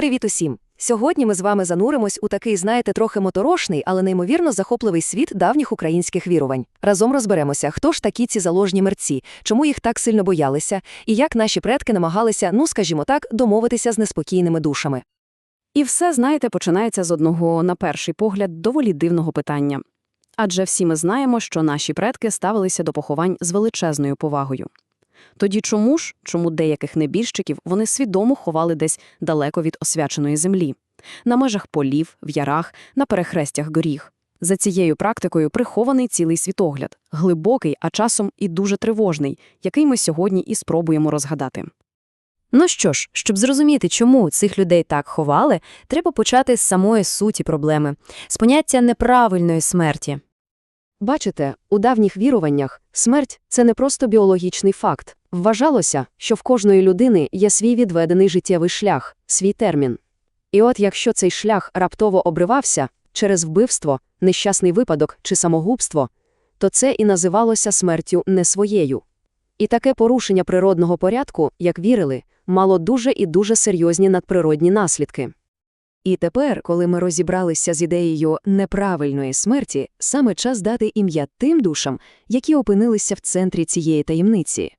Привіт усім! Сьогодні ми з вами зануримось у такий, знаєте, трохи моторошний, але неймовірно захопливий світ давніх українських вірувань. Разом розберемося, хто ж такі ці заложні мерці, чому їх так сильно боялися, і як наші предки намагалися, ну скажімо так, домовитися з неспокійними душами. І все, знаєте, починається з одного, на перший погляд, доволі дивного питання. Адже всі ми знаємо, що наші предки ставилися до поховань з величезною повагою. Тоді чому ж, чому деяких небіжчиків вони свідомо ховали десь далеко від освяченої землі, на межах полів, в ярах, на перехрестях горіг? За цією практикою прихований цілий світогляд, глибокий, а часом і дуже тривожний, який ми сьогодні і спробуємо розгадати. Ну що ж, щоб зрозуміти, чому цих людей так ховали, треба почати з самої суті проблеми, з поняття неправильної смерті. Бачите, у давніх віруваннях смерть – це не просто біологічний факт. Вважалося, що в кожної людини є свій відведений життєвий шлях, свій термін. І от якщо цей шлях раптово обривався через вбивство, нещасний випадок чи самогубство, то це і називалося смертю не своєю. І таке порушення природного порядку, як вірили, мало дуже і дуже серйозні надприродні наслідки. І тепер, коли ми розібралися з ідеєю неправильної смерті, саме час дати ім'я тим душам, які опинилися в центрі цієї таємниці.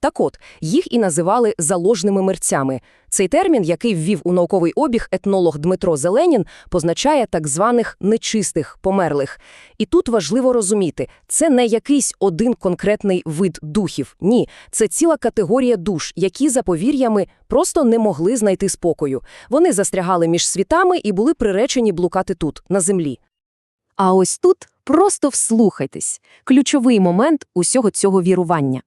Так от, їх і називали заложними мерцями. Цей термін, який ввів у науковий обіг етнолог Дмитро Зеленін, позначає так званих нечистих, померлих. І тут важливо розуміти, це не якийсь один конкретний вид духів. Ні, це ціла категорія душ, які за повір'ями просто не могли знайти спокою. Вони застрягали між світами і були приречені блукати тут, на землі. А ось тут просто вслухайтесь – ключовий момент усього цього вірування.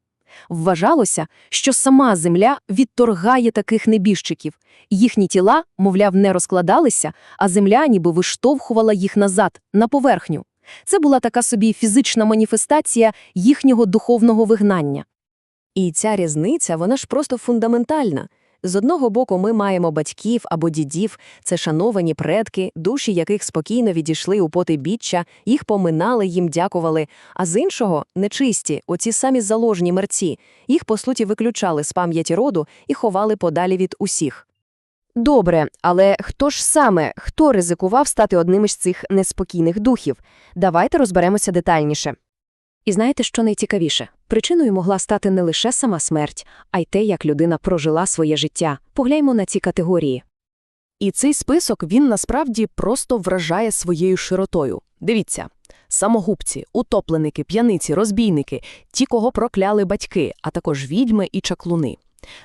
Вважалося, що сама земля відторгає таких небіжчиків. Їхні тіла, мовляв, не розкладалися, а земля ніби виштовхувала їх назад, на поверхню. Це була така собі фізична маніфестація їхнього духовного вигнання. І ця різниця, вона ж просто фундаментальна. З одного боку, ми маємо батьків або дідів, це шановані предки, душі яких спокійно відійшли у потибіччя, їх поминали, їм дякували. А з іншого нечисті, оці самі заложні мерці, їх, по суті, виключали з пам'яті роду і ховали подалі від усіх. Добре, але хто ж саме, хто ризикував стати одним із цих неспокійних духів? Давайте розберемося детальніше. І знаєте, що найцікавіше? Причиною могла стати не лише сама смерть, а й те, як людина прожила своє життя. Погляньмо на ці категорії. І цей список він насправді просто вражає своєю широтою. Дивіться, самогубці, утопленики, п'яниці, розбійники, ті, кого прокляли батьки, а також відьми і чаклуни.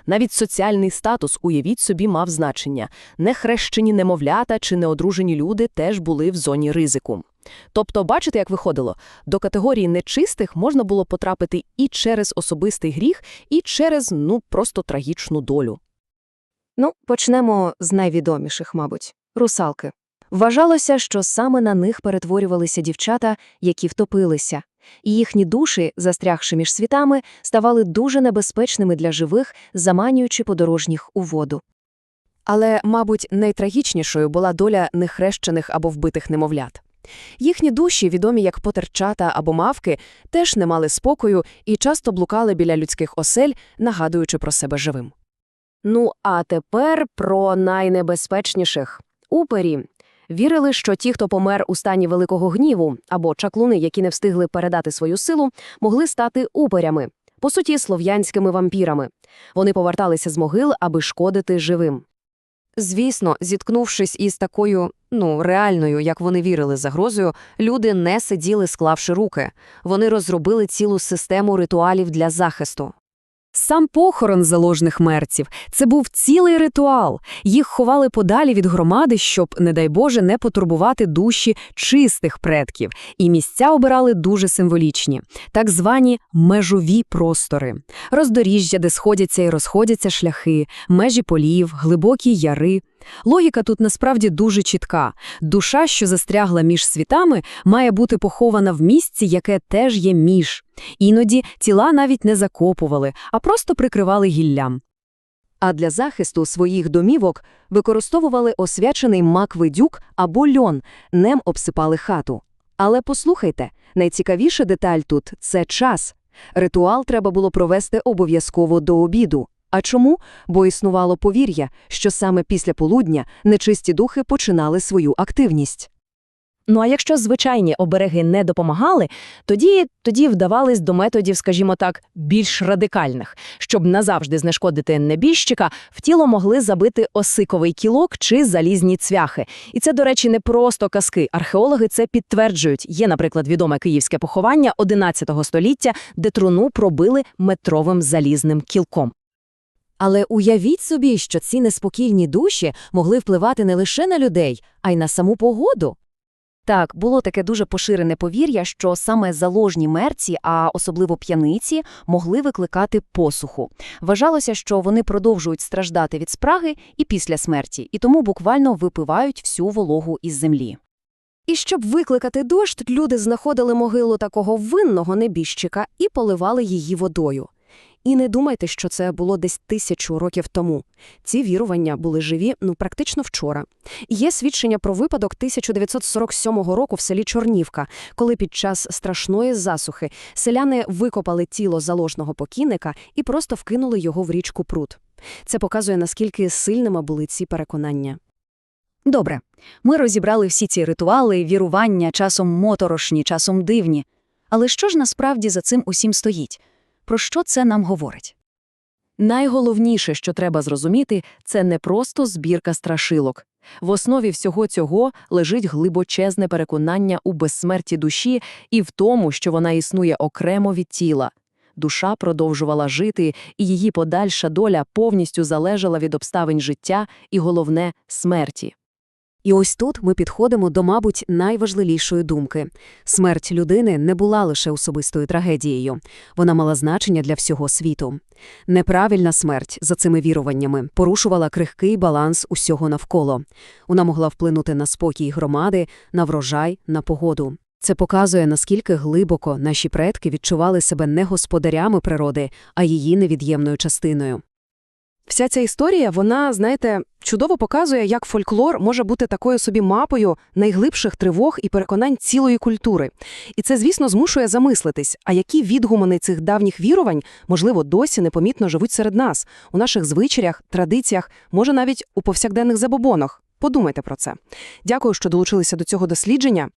Навіть соціальний статус, уявіть собі, мав значення. Нехрещені немовлята чи неодружені люди теж були в зоні ризику. Тобто, бачите, як виходило, до категорії нечистих можна було потрапити і через особистий гріх, і через, ну, просто трагічну долю. Ну, почнемо з найвідоміших, мабуть, русалки. Вважалося, що саме на них перетворювалися дівчата, які втопилися, і їхні душі, застрягши між світами, ставали дуже небезпечними для живих, заманюючи подорожніх у воду. Але, мабуть, найтрагічнішою була доля нехрещених або вбитих немовлят. Їхні душі, відомі як потерчата або мавки, теж не мали спокою і часто блукали біля людських осель, нагадуючи про себе живим. Ну, а тепер про найнебезпечніших. Упері вірили, що ті, хто помер у стані великого гніву, або чаклуни, які не встигли передати свою силу, могли стати уперями, по суті, слов'янськими вампірами. Вони поверталися з могил, аби шкодити живим. Звісно, зіткнувшись із такою, ну, реальною, як вони вірили, загрозою, люди не сиділи, склавши руки. Вони розробили цілу систему ритуалів для захисту. Сам похорон заложних мерців – це був цілий ритуал. Їх ховали подалі від громади, щоб, не дай Боже, не потурбувати душі чистих предків. І місця обирали дуже символічні – так звані межові простори. Роздоріжжя, де сходяться і розходяться шляхи, межі полів, глибокі яри. Логіка тут насправді дуже чітка. Душа, що застрягла між світами, має бути похована в місці, яке теж є між. Іноді тіла навіть не закопували, а просто прикривали гіллям. А для захисту своїх домівок використовували освячений мак-видюк або льон, нем обсипали хату. Але послухайте, найцікавіша деталь тут – це час. Ритуал треба було провести обов'язково до обіду. А чому? Бо існувало повір'я, що саме після полудня нечисті духи починали свою активність. Ну а якщо звичайні обереги не допомагали, тоді, тоді вдавались до методів, скажімо так, більш радикальних. Щоб назавжди знешкодити небіжчика, в тіло могли забити осиковий кілок чи залізні цвяхи. І це, до речі, не просто казки. Археологи це підтверджують. Є, наприклад, відоме київське поховання XI століття, де труну пробили метровим залізним кілком. Але уявіть собі, що ці неспокійні душі могли впливати не лише на людей, а й на саму погоду. Так, було таке дуже поширене повір'я, що саме заложні мерці, а особливо п'яниці, могли викликати посуху. Вважалося, що вони продовжують страждати від спраги і після смерті, і тому буквально випивають всю вологу із землі. І щоб викликати дощ, люди знаходили могилу такого винного небіжчика і поливали її водою. І не думайте, що це було десь тисячу років тому. Ці вірування були живі, ну, практично вчора. Є свідчення про випадок 1947 року в селі Чорнівка, коли під час страшної засухи селяни викопали тіло заложного покійника і просто вкинули його в річку Прут. Це показує, наскільки сильними були ці переконання. Добре, ми розібрали всі ці ритуали, вірування, часом моторошні, часом дивні. Але що ж насправді за цим усім стоїть? Про що це нам говорить? Найголовніше, що треба зрозуміти, це не просто збірка страшилок. В основі всього цього лежить глибочезне переконання у безсмерті душі і в тому, що вона існує окремо від тіла. Душа продовжувала жити, і її подальша доля повністю залежала від обставин життя і, головне, смерті. І ось тут ми підходимо до, мабуть, найважливішої думки. Смерть людини не була лише особистою трагедією. Вона мала значення для всього світу. Неправильна смерть, за цими віруваннями, порушувала крихкий баланс усього навколо. Вона могла вплинути на спокій громади, на врожай, на погоду. Це показує, наскільки глибоко наші предки відчували себе не господарями природи, а її невід'ємною частиною. Вся ця історія, вона, знаєте, чудово показує, як фольклор може бути такою собі мапою найглибших тривог і переконань цілої культури. І це, звісно, змушує замислитись, а які відгумани цих давніх вірувань, можливо, досі непомітно живуть серед нас, у наших звичаях, традиціях, може навіть у повсякденних забобонах. Подумайте про це. Дякую, що долучилися до цього дослідження.